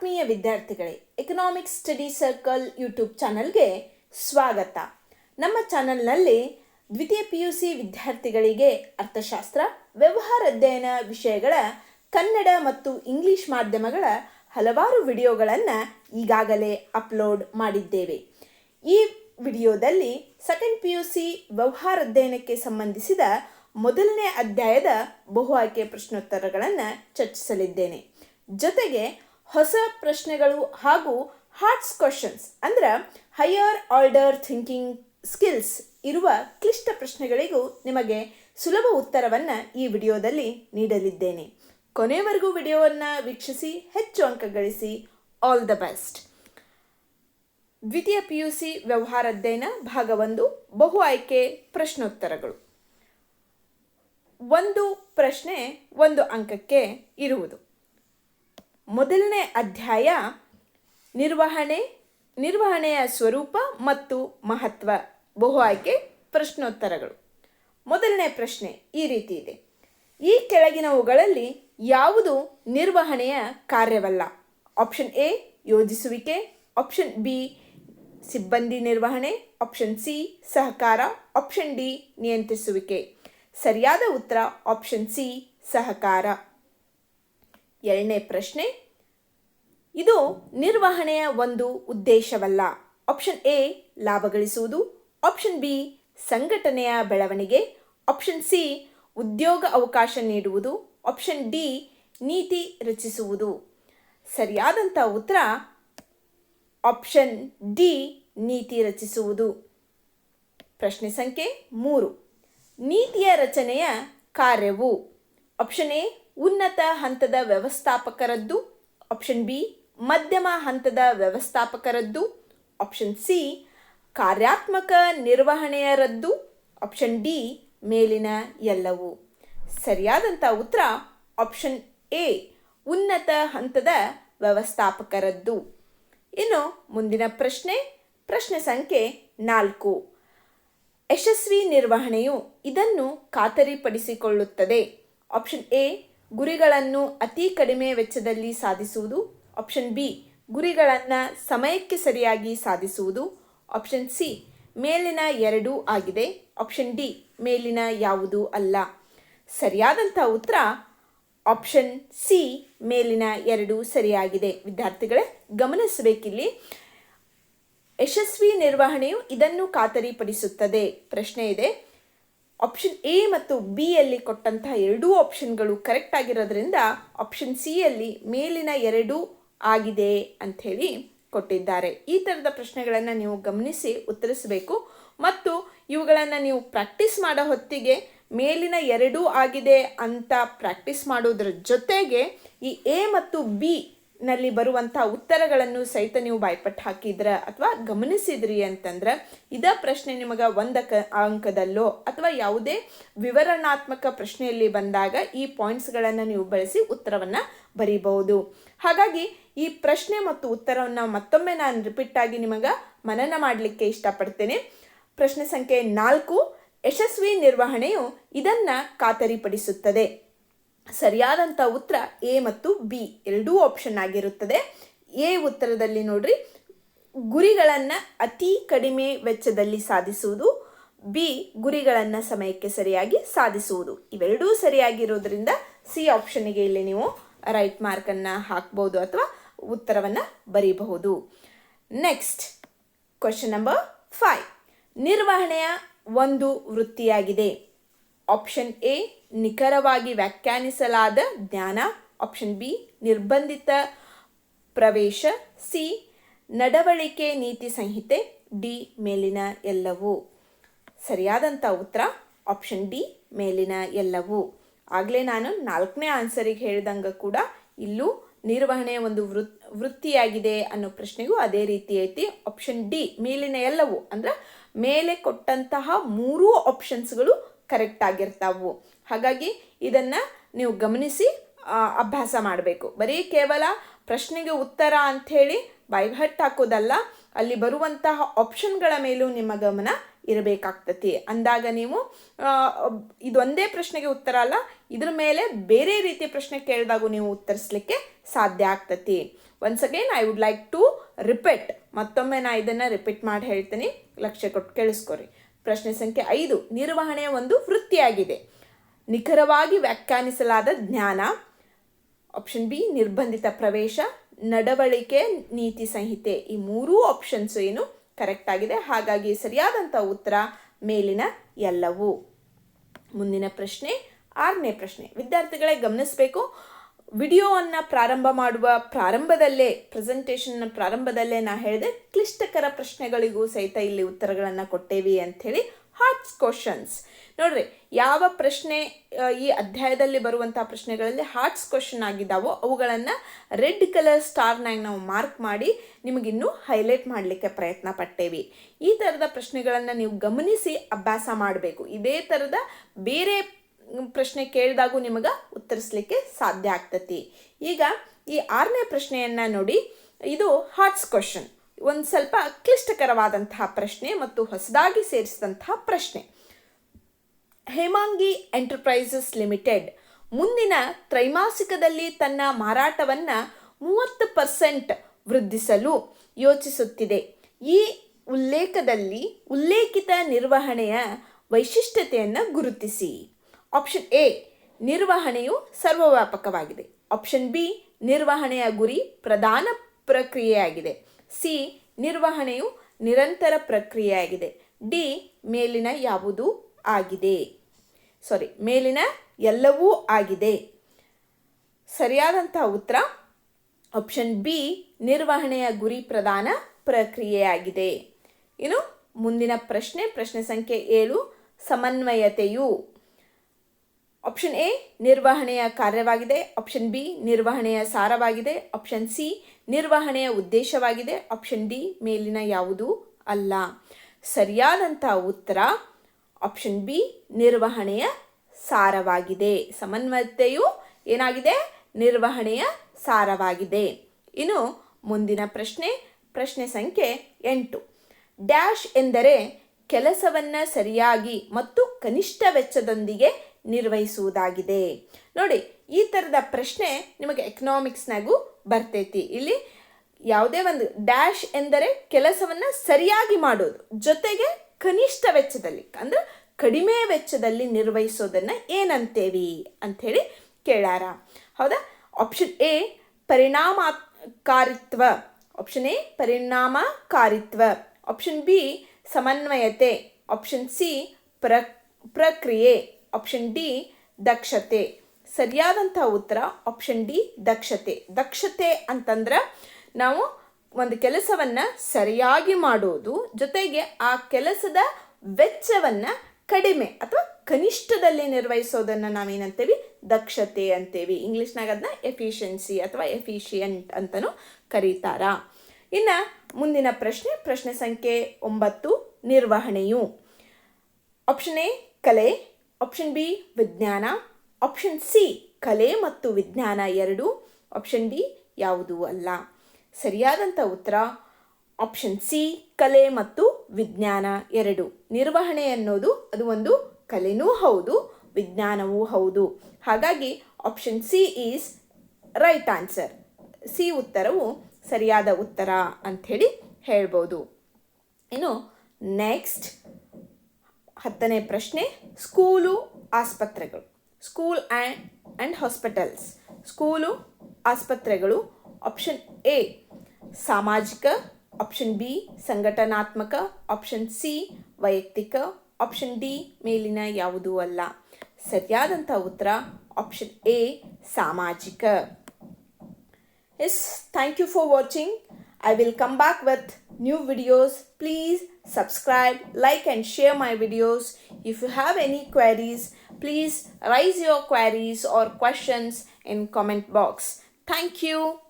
ಆತ್ಮೀಯ ವಿದ್ಯಾರ್ಥಿಗಳೇ economics study circle YouTube ಚಾನಲ್ಗೆ ಸ್ವಾಗತ. ನಮ್ಮ ಚಾನಲ್ನಲ್ಲಿ ದ್ವಿತೀಯ ಪಿ ಯು ಸಿ ವಿದ್ಯಾರ್ಥಿಗಳಿಗೆ ಅರ್ಥಶಾಸ್ತ್ರ, ವ್ಯವಹಾರ ಅಧ್ಯಯನ ವಿಷಯಗಳ, ಕನ್ನಡ ಮತ್ತು ಇಂಗ್ಲಿಷ್ ಮಾಧ್ಯಮಗಳ ಹಲವಾರು ವಿಡಿಯೋಗಳನ್ನು ಈಗಾಗಲೇ ಅಪ್ಲೋಡ್ ಮಾಡಿದ್ದೇವೆ. ಈ ವಿಡಿಯೋದಲ್ಲಿ ಸೆಕೆಂಡ್ ಪಿ ಯು ಸಿ ವ್ಯವಹಾರ ಅಧ್ಯಯನಕ್ಕೆ ಸಂಬಂಧಿಸಿದ ಮೊದಲನೇ ಅಧ್ಯಾಯದ ಬಹು ಆಯ್ಕೆ ಪ್ರಶ್ನೋತ್ತರಗಳನ್ನು ಚರ್ಚಿಸಲಿದ್ದೇನೆ. ಜೊತೆಗೆ ಹೊಸ ಪ್ರಶ್ನೆಗಳು ಹಾಗೂ ಹಾರ್ಟ್ಸ್ ಕ್ವಶನ್ಸ್ ಅಂದ್ರೆ ಹೈಯರ್ ಆರ್ಡರ್ ಥಿಂಕಿಂಗ್ ಸ್ಕಿಲ್ಸ್ ಇರುವ ಕ್ಲಿಷ್ಟ ಪ್ರಶ್ನೆಗಳಿಗೂ ನಿಮಗೆ ಸುಲಭ ಉತ್ತರವನ್ನು ಈ ವಿಡಿಯೋದಲ್ಲಿ ನೀಡಲಿದ್ದೇನೆ. ಕೊನೆವರೆಗೂ ವಿಡಿಯೋವನ್ನು ವೀಕ್ಷಿಸಿ, ಹೆಚ್ಚು ಅಂಕ ಗಳಿಸಿ ಆಲ್ ದ ಬೆಸ್ಟ್ ದ್ವಿತೀಯ ಪಿ ಯು ಸಿ ವ್ಯವಹಾರ ಅಧ್ಯಯನ ಭಾಗ ಒಂದು ಬಹು ಆಯ್ಕೆ ಪ್ರಶ್ನೋತ್ತರಗಳು. ಒಂದು ಪ್ರಶ್ನೆ ಒಂದು ಅಂಕಕ್ಕೆ ಇರುವುದು. ಮೊದಲನೇ ಅಧ್ಯಾಯ ನಿರ್ವಹಣೆ, ನಿರ್ವಹಣೆಯ ಸ್ವರೂಪ ಮತ್ತು ಮಹತ್ವ. ಬಹು ಆಯ್ಕೆ ಪ್ರಶ್ನೋತ್ತರಗಳು. ಮೊದಲನೇ ಪ್ರಶ್ನೆ ಈ ರೀತಿ ಇದೆ. ಈ ಕೆಳಗಿನವುಗಳಲ್ಲಿ ಯಾವುದು ನಿರ್ವಹಣೆಯ ಕಾರ್ಯವಲ್ಲ? ಆಪ್ಷನ್ ಎ, ಯೋಜಿಸುವಿಕೆ. ಆಪ್ಷನ್ ಬಿ, ಸಿಬ್ಬಂದಿ ನಿರ್ವಹಣೆ. ಆಪ್ಷನ್ ಸಿ, ಸಹಕಾರ. ಆಪ್ಷನ್ ಡಿ, ನಿಯಂತ್ರಿಸುವಿಕೆ. ಸರಿಯಾದ ಉತ್ತರ ಆಪ್ಷನ್ ಸಿ, ಸಹಕಾರ. ಎರಡನೇ ಪ್ರಶ್ನೆ. ಇದು ನಿರ್ವಹಣೆಯ ಒಂದು ಉದ್ದೇಶವಲ್ಲ. ಆಪ್ಷನ್ ಎ ಲಾಭ ಗಳಿಸುವುದು. ಆಪ್ಷನ್ ಬಿ ಸಂಘಟನೆಯ ಬೆಳವಣಿಗೆ. ಆಪ್ಷನ್ ಸಿ ಉದ್ಯೋಗ ಅವಕಾಶ ನೀಡುವುದು. ಆಪ್ಷನ್ ಡಿ ನೀತಿ ರಚಿಸುವುದು. ಸರಿಯಾದಂಥ ಉತ್ತರ ಆಪ್ಷನ್ ಡಿ ನೀತಿ ರಚಿಸುವುದು. ಪ್ರಶ್ನೆ ಸಂಖ್ಯೆ ಮೂರು. ನೀತಿಯ ರಚನೆಯ ಕಾರ್ಯವು. ಆಪ್ಷನ್ ಎ ಉನ್ನತ ಹಂತದ ವ್ಯವಸ್ಥಾಪಕರದ್ದು ಆಪ್ಷನ್ ಬಿ ಮಧ್ಯಮ ಹಂತದ ವ್ಯವಸ್ಥಾಪಕರದ್ದು ಆಪ್ಷನ್ ಸಿ ಕಾರ್ಯಾತ್ಮಕ ನಿರ್ವಹಣೆಯರದ್ದು ಆಪ್ಷನ್ ಡಿ ಮೇಲಿನ ಎಲ್ಲವು. ಸರಿಯಾದಂಥ ಉತ್ತರ ಆಪ್ಷನ್ ಎ ಉನ್ನತ ಹಂತದ ವ್ಯವಸ್ಥಾಪಕರದ್ದು. ಇನ್ನು ಮುಂದಿನ ಪ್ರಶ್ನೆ ಪ್ರಶ್ನೆ ಸಂಖ್ಯೆ ನಾಲ್ಕು. ಯಶಸ್ವಿ ನಿರ್ವಹಣೆಯು ಇದನ್ನು ಖಾತರಿಪಡಿಸಿಕೊಳ್ಳುತ್ತದೆ. ಆಪ್ಷನ್ ಎ ಗುರಿಗಳನ್ನು ಅತಿ ಕಡಿಮೆ ವೆಚ್ಚದಲ್ಲಿ ಸಾಧಿಸುವುದು. ಆಪ್ಷನ್ ಬಿ ಗುರಿಗಳನ್ನು ಸಮಯಕ್ಕೆ ಸರಿಯಾಗಿ ಸಾಧಿಸುವುದು. ಆಪ್ಷನ್ ಸಿ ಮೇಲಿನ ಎರಡೂ ಆಗಿದೆ. ಆಪ್ಷನ್ ಡಿ ಮೇಲಿನ ಯಾವುದೂ ಅಲ್ಲ. ಸರಿಯಾದಂಥ ಉತ್ತರ ಆಪ್ಷನ್ ಸಿ ಮೇಲಿನ ಎರಡು ಸರಿಯಾಗಿದೆ. ವಿದ್ಯಾರ್ಥಿಗಳೇ, ಗಮನಿಸಬೇಕಿಲ್ಲಿ. ಯಶಸ್ವಿ ನಿರ್ವಹಣೆಯು ಇದನ್ನು ಖಾತರಿಪಡಿಸುತ್ತದೆ. ಪ್ರಶ್ನೆ ಇದೆ ಆಪ್ಷನ್ ಎ ಮತ್ತು ಬಿ ಅಲ್ಲಿ ಕೊಟ್ಟಂತಹ ಎರಡೂ ಆಪ್ಷನ್ಗಳು ಕರೆಕ್ಟ್ ಆಗಿರೋದ್ರಿಂದ ಆಪ್ಷನ್ ಸಿ ಅಲ್ಲಿ ಮೇಲಿನ ಎರಡೂ ಆಗಿದೆ ಅಂಥೇಳಿ ಕೊಟ್ಟಿದ್ದಾರೆ. ಈ ಥರದ ಪ್ರಶ್ನೆಗಳನ್ನು ನೀವು ಗಮನಿಸಿ ಉತ್ತರಿಸಬೇಕು. ಮತ್ತು ಇವುಗಳನ್ನು ನೀವು ಪ್ರಾಕ್ಟೀಸ್ ಮಾಡೋ ಹೊತ್ತಿಗೆ ಮೇಲಿನ ಎರಡೂ ಆಗಿದೆ ಅಂತ ಪ್ರಾಕ್ಟೀಸ್ ಮಾಡೋದ್ರ ಜೊತೆಗೆ ಈ ಎ ಮತ್ತು ಬಿ ನಲ್ಲಿ ಬರುವಂಥ ಉತ್ತರಗಳನ್ನು ಸಹಿತ ನೀವು ಬಾಯ್ಪಟ್ಟು ಹಾಕಿದ್ರ ಅಥವಾ ಗಮನಿಸಿದ್ರಿ ಅಂತಂದ್ರೆ ಇದ ಪ್ರಶ್ನೆ ನಿಮಗೆ ಒಂದಕ ಅಂಕದಲ್ಲೋ ಅಥವಾ ಯಾವುದೇ ವಿವರಣಾತ್ಮಕ ಪ್ರಶ್ನೆಯಲ್ಲಿ ಬಂದಾಗ ಈ ಪಾಯಿಂಟ್ಸ್ಗಳನ್ನು ನೀವು ಬಳಸಿ ಉತ್ತರವನ್ನು ಬರೀಬಹುದು. ಹಾಗಾಗಿ ಈ ಪ್ರಶ್ನೆ ಮತ್ತು ಉತ್ತರವನ್ನು ಮತ್ತೊಮ್ಮೆ ನಾನು ರಿಪೀಟ್ ಆಗಿ ನಿಮಗೆ ಮನನ ಮಾಡಲಿಕ್ಕೆ ಇಷ್ಟಪಡ್ತೇನೆ. ಪ್ರಶ್ನೆ ಸಂಖ್ಯೆ ನಾಲ್ಕು, ಯಶಸ್ವಿ ನಿರ್ವಹಣೆಯು ಇದನ್ನು ಖಾತರಿಪಡಿಸುತ್ತದೆ. ಸರಿಯಾದಂಥ ಉತ್ತರ ಎ ಮತ್ತು ಬಿ ಎರಡೂ ಆಪ್ಷನ್ ಆಗಿರುತ್ತದೆ. ಎ ಉತ್ತರದಲ್ಲಿ ನೋಡ್ರಿ, ಗುರಿಗಳನ್ನು ಅತಿ ಕಡಿಮೆ ವೆಚ್ಚದಲ್ಲಿ ಸಾಧಿಸುವುದು, ಬಿ ಗುರಿಗಳನ್ನು ಸಮಯಕ್ಕೆ ಸರಿಯಾಗಿ ಸಾಧಿಸುವುದು. ಇವೆರಡೂ ಸರಿಯಾಗಿರೋದ್ರಿಂದ ಸಿ ಆಪ್ಷನ್ಗೆ ಇಲ್ಲಿ ನೀವು ರೈಟ್ ಮಾರ್ಕನ್ನು ಹಾಕ್ಬೋದು ಅಥವಾ ಉತ್ತರವನ್ನು ಬರೀಬಹುದು. ನೆಕ್ಸ್ಟ್ ಕ್ವಶನ್ ನಂಬರ್ ಫೈವ್ ನಿರ್ವಹಣೆಯ ಒಂದು ವೃತ್ತಿಯಾಗಿದೆ. ಆಪ್ಷನ್ ಎ ನಿಖರವಾಗಿ ವ್ಯಾಖ್ಯಾನಿಸಲಾದ ಜ್ಞಾನ. ಆಪ್ಷನ್ ಬಿ ನಿರ್ಬಂಧಿತ ಪ್ರವೇಶ. ಸಿ ನಡವಳಿಕೆ ನೀತಿ ಸಂಹಿತೆ. ಡಿ ಮೇಲಿನ ಎಲ್ಲವೂ. ಸರಿಯಾದಂಥ ಉತ್ತರ ಆಪ್ಷನ್ ಡಿ ಮೇಲಿನ ಎಲ್ಲವೂ. ಆಗಲೇ ನಾನು ನಾಲ್ಕನೇ ಆನ್ಸರಿಗೆ ಹೇಳಿದಂಗೆ ಕೂಡ ಇಲ್ಲೂ ನಿರ್ವಹಣೆ ಒಂದು ವೃತ್ ವೃತ್ತಿಯಾಗಿದೆ ಅನ್ನೋ ಪ್ರಶ್ನೆಗೂ ಅದೇ ರೀತಿ ಐತಿ. ಆಪ್ಷನ್ ಡಿ ಮೇಲಿನ ಎಲ್ಲವೂ. ಅಂದ್ರೆ ಮೇಲೆ ಕೊಟ್ಟಂತಹ ಮೂರೂ ಆಪ್ಷನ್ಸ್ಗಳು ಕರೆಕ್ಟ್ ಆಗಿರ್ತಾವು. ಹಾಗಾಗಿ ಇದನ್ನು ನೀವು ಗಮನಿಸಿ ಅಭ್ಯಾಸ ಮಾಡಬೇಕು. ಬರೀ ಕೇವಲ ಪ್ರಶ್ನೆಗೆ ಉತ್ತರ ಅಂಥೇಳಿ ಬೈಹಟ್ ಹಾಕೋದಲ್ಲ, ಅಲ್ಲಿ ಬರುವಂತಹ ಆಪ್ಷನ್ಗಳ ಮೇಲೂ ನಿಮ್ಮ ಗಮನ ಇರಬೇಕಾಗ್ತತಿ. ಅಂದಾಗ ನೀವು ಇದೊಂದೇ ಪ್ರಶ್ನೆಗೆ ಉತ್ತರ ಅಲ್ಲ, ಇದ್ರ ಮೇಲೆ ಬೇರೆ ರೀತಿಯ ಪ್ರಶ್ನೆ ಕೇಳಿದಾಗೂ ನೀವು ಉತ್ತರಿಸಲಿಕ್ಕೆ ಸಾಧ್ಯ ಆಗ್ತತಿ. Once again I would like to repeat ಮತ್ತೊಮ್ಮೆ ನಾ ಇದನ್ನು ರಿಪೀಟ್ ಮಾಡಿ ಹೇಳ್ತೀನಿ. ಲಕ್ಷ್ಯ ಕೊಟ್ಟು ಕೇಳಿಸ್ಕೊರಿ. ಪ್ರಶ್ನೆ ಸಂಖ್ಯೆ ಐದು ನಿರ್ವಹಣೆ ಒಂದು ವೃತ್ತಿಯಾಗಿದೆ. ನಿಖರವಾಗಿ ವ್ಯಾಖ್ಯಾನಿಸಲಾದ ಜ್ಞಾನ ಆಪ್ಷನ್ ಬಿ ನಿರ್ಬಂಧಿತ ಪ್ರವೇಶ, ನಡವಳಿಕೆ, ನೀತಿ ಸಂಹಿತೆ, ಈ ಮೂರೂ ಆಪ್ಷನ್ಸ್ ಏನು ಕರೆಕ್ಟ್ ಆಗಿದೆ. ಹಾಗಾಗಿ ಸರಿಯಾದಂಥ ಉತ್ತರ ಮೇಲಿನ ಎಲ್ಲವೂ. ಮುಂದಿನ ಪ್ರಶ್ನೆ, ಆರನೇ ಪ್ರಶ್ನೆ. ವಿದ್ಯಾರ್ಥಿಗಳೇ ಗಮನಿಸಬೇಕು ವಿಡಿಯೋವನ್ನು ಪ್ರಾರಂಭ ಮಾಡುವ ಪ್ರಾರಂಭದಲ್ಲೇ ಪ್ರೆಸೆಂಟೇಷನ್ನ ಪ್ರಾರಂಭದಲ್ಲೇ ನಾ ಹೇಳಿದೆ, ಕ್ಲಿಷ್ಟಕರ ಪ್ರಶ್ನೆಗಳಿಗೂ ಸಹಿತ ಇಲ್ಲಿ ಉತ್ತರಗಳನ್ನು ಕೊಟ್ಟೇವಿ ಅಂಥೇಳಿ ಹಾರ್ಟ್ಸ್ ಕ್ವಶನ್ಸ್ ನೋಡ್ರಿ, ಯಾವ ಪ್ರಶ್ನೆ ಈ ಅಧ್ಯಾಯದಲ್ಲಿ ಬರುವಂತಹ ಪ್ರಶ್ನೆಗಳಲ್ಲಿ ಹಾರ್ಟ್ಸ್ ಕ್ವಶನ್ ಆಗಿದ್ದಾವೋ ಅವುಗಳನ್ನು ರೆಡ್ ಕಲರ್ ಸ್ಟಾರ್ನಾಗ ನಾವು ಮಾರ್ಕ್ ಮಾಡಿ ನಿಮಗಿನ್ನೂ ಹೈಲೈಟ್ ಮಾಡಲಿಕ್ಕೆ ಪ್ರಯತ್ನ ಪಟ್ಟೇವಿ. ಈ ಥರದ ಪ್ರಶ್ನೆಗಳನ್ನು ನೀವು ಗಮನಿಸಿ ಅಭ್ಯಾಸ ಮಾಡಬೇಕು. ಇದೇ ಥರದ ಬೇರೆ ಪ್ರಶ್ನೆ ಕೇಳಿದಾಗೂ ನಿಮಗೆ ಉತ್ತರಿಸಲಿಕ್ಕೆ ಸಾಧ್ಯ ಆಗ್ತತಿ. ಈಗ ಈ ಆರನೇ ಪ್ರಶ್ನೆಯನ್ನು ನೋಡಿ, ಇದು ಹಾರ್ಟ್ಸ್ ಕ್ವಶನ್ ಒಂದು ಸ್ವಲ್ಪ ಕ್ಲಿಷ್ಟಕರವಾದಂತಹ ಪ್ರಶ್ನೆ ಮತ್ತು ಹೊಸದಾಗಿ ಸೇರಿಸಿದಂತಹ ಪ್ರಶ್ನೆ. ಹೇಮಾಂಗಿ ಎಂಟರ್ಪ್ರೈಸಸ್ ಲಿಮಿಟೆಡ್ ಮುಂದಿನ ತ್ರೈಮಾಸಿಕದಲ್ಲಿ ತನ್ನ ಮಾರಾಟವನ್ನು ಮೂವತ್ತು ಪರ್ಸೆಂಟ್ ವೃದ್ಧಿಸಲು ಯೋಚಿಸುತ್ತಿದೆ. ಈ ಉಲ್ಲೇಖದಲ್ಲಿ ಉಲ್ಲೇಖಿತ ನಿರ್ವಹಣೆಯ ವೈಶಿಷ್ಟ್ಯತೆಯನ್ನು ಗುರುತಿಸಿ. ಆಪ್ಷನ್ ಎ ನಿರ್ವಹಣೆಯು ಸರ್ವವ್ಯಾಪಕವಾಗಿದೆ. ಆಪ್ಷನ್ ಬಿ ನಿರ್ವಹಣೆಯ ಗುರಿ ಪ್ರಧಾನ ಪ್ರಕ್ರಿಯೆಯಾಗಿದೆ. ಸಿ ನಿರ್ವಹಣೆಯು ನಿರಂತರ ಪ್ರಕ್ರಿಯೆಯಾಗಿದೆ. ಡಿ ಮೇಲಿನ ಯಾವುದು ಆಗಿದೆ. ಸಾರಿ ಮೇಲಿನ ಎಲ್ಲವೂ ಆಗಿದೆ. ಸರಿಯಾದಂತಹ ಉತ್ತರ? ಆಪ್ಷನ್ ಬಿ ನಿರ್ವಹಣೆಯ ಗುರಿ ಪ್ರಧಾನ ಪ್ರಕ್ರಿಯೆಯಾಗಿದೆ. ಇನ್ನು ಮುಂದಿನ ಪ್ರಶ್ನೆ ಪ್ರಶ್ನೆ ಸಂಖ್ಯೆ ಏಳು, ಸಮನ್ವಯತೆಯು. ಆಪ್ಷನ್ ಎ ನಿರ್ವಹಣೆಯ ಕಾರ್ಯವಾಗಿದೆ. ಆಪ್ಷನ್ ಬಿ ನಿರ್ವಹಣೆಯ ಸಾರವಾಗಿದೆ. ಆಪ್ಷನ್ ಸಿ ನಿರ್ವಹಣೆಯ ಉದ್ದೇಶವಾಗಿದೆ. ಆಪ್ಷನ್ ಡಿ ಮೇಲಿನ ಯಾವುದೂ ಅಲ್ಲ. ಸರಿಯಾದಂಥ ಉತ್ತರ ಆಪ್ಷನ್ ಬಿ ನಿರ್ವಹಣೆಯ ಸಾರವಾಗಿದೆ. ಸಮನ್ವಯತೆಯು ಏನಾಗಿದೆ? ನಿರ್ವಹಣೆಯ ಸಾರವಾಗಿದೆ. ಇನ್ನು ಮುಂದಿನ ಪ್ರಶ್ನೆ ಪ್ರಶ್ನೆ ಸಂಖ್ಯೆ ಎಂಟು. ಡ್ಯಾಶ್ ಎಂದರೆ ಕೆಲಸವನ್ನು ಸರಿಯಾಗಿ ಮತ್ತು ಕನಿಷ್ಠ ವೆಚ್ಚದೊಂದಿಗೆ ನಿರ್ವಹಿಸುವುದಾಗಿದೆ. ನೋಡಿ, ಈ ಥರದ ಪ್ರಶ್ನೆ ನಿಮಗೆ ಎಕನಾಮಿಕ್ಸ್ನಾಗೂ ಬರ್ತೈತಿ. ಇಲ್ಲಿ ಯಾವುದೇ ಒಂದು ಡ್ಯಾಶ್ ಎಂದರೆ ಕೆಲಸವನ್ನು ಸರಿಯಾಗಿ ಮಾಡೋದು, ಜೊತೆಗೆ ಕನಿಷ್ಠ ವೆಚ್ಚದಲ್ಲಿ, ಅಂದ್ರೆ ಕಡಿಮೆ ವೆಚ್ಚದಲ್ಲಿ ನಿರ್ವಹಿಸೋದನ್ನು ಏನಂತೇವಿ ಅಂಥೇಳಿ ಕೇಳಾರ ಹೌದಾ? ಆಪ್ಷನ್ ಎ ಪರಿಣಾಮಕಾರಿತ್ವ. ಆಪ್ಷನ್ ಎ ಪರಿಣಾಮಕಾರಿತ್ವ. ಆಪ್ಷನ್ ಬಿ ಸಮನ್ವಯತೆ. ಆಪ್ಷನ್ ಸಿ ಪ್ರ, ಪ್ರಕ್ರಿಯೆ. ಆಪ್ಷನ್ ಡಿ ದಕ್ಷತೆ ಸರಿಯಾದಂಥ ಉತ್ತರ ಆಪ್ಷನ್ ಡಿ ದಕ್ಷತೆ ದಕ್ಷತೆ ಅಂತಂದ್ರೆ ನಾವು ಒಂದು ಕೆಲಸವನ್ನು ಸರಿಯಾಗಿ ಮಾಡೋದು, ಜೊತೆಗೆ ಆ ಕೆಲಸದ ವೆಚ್ಚವನ್ನು ಕಡಿಮೆ ಅಥವಾ ಕನಿಷ್ಠದಲ್ಲಿ ನಿರ್ವಹಿಸೋದನ್ನು ನಾವೇನಂತೇವಿ? ದಕ್ಷತೆ ಅಂತೇವಿ. ಇಂಗ್ಲೀಷ್ನಾಗ ಅದನ್ನ ಎಫಿಷಿಯನ್ಸಿ ಅಥವಾ ಎಫಿಷಿಯಂಟ್ ಅಂತಲೂ ಕರೀತಾರ. ಇನ್ನು ಮುಂದಿನ ಪ್ರಶ್ನೆ ಪ್ರಶ್ನೆ ಸಂಖ್ಯೆ ಒಂಬತ್ತು, ನಿರ್ವಹಣೆಯು. ಆಪ್ಷನ್ ಎ ಕಲೆ. ಆಪ್ಷನ್ ಬಿ ವಿಜ್ಞಾನ. ಆಪ್ಷನ್ ಸಿ ಕಲೆ ಮತ್ತು ವಿಜ್ಞಾನ ಎರಡು. ಆಪ್ಷನ್ ಡಿ ಯಾವುದೂ ಅಲ್ಲ. ಸರಿಯಾದಂಥ ಉತ್ತರ ಆಪ್ಷನ್ ಸಿ ಕಲೆ ಮತ್ತು ವಿಜ್ಞಾನ ಎರಡು. ನಿರ್ವಹಣೆ ಅನ್ನೋದು ಅದು ಒಂದು ಕಲೆನೂ ಹೌದು, ವಿಜ್ಞಾನವೂ ಹೌದು. ಹಾಗಾಗಿ option C is right answer C ಉತ್ತರವು ಸರಿಯಾದ ಉತ್ತರ ಅಂಥೇಳಿ ಹೇಳ್ಬೋದು. ಇನ್ನು ನೆಕ್ಸ್ಟ್ ಹತ್ತನೇ ಪ್ರಶ್ನೆ, ಸ್ಕೂಲು ಆಸ್ಪತ್ರೆಗಳು. School and and hospitals. School ಆಸ್ಪತ್ರೆಗಳು ಆಪ್ಷನ್ ಎ, ಸಾಮಾಜಿಕ, ಆಪ್ಷನ್ ಬಿ, ಸಂಘಟನಾತ್ಮಕ, ಆಪ್ಷನ್ ಸಿ, ವೈಯಕ್ತಿಕ, ಆಪ್ಷನ್ ಡಿ, ಮೇಲಿನ ಯಾವುದೂ ಅಲ್ಲ. ಸರಿಯಾದಂಥ ಉತ್ತರ ಆಪ್ಷನ್ ಎ, ಸಾಮಾಜಿಕ. Yes thank you for watching I will come back with new videos Please subscribe, like, and share my videos. If you have any queries, please raise your queries or questions in comment box. Thank you.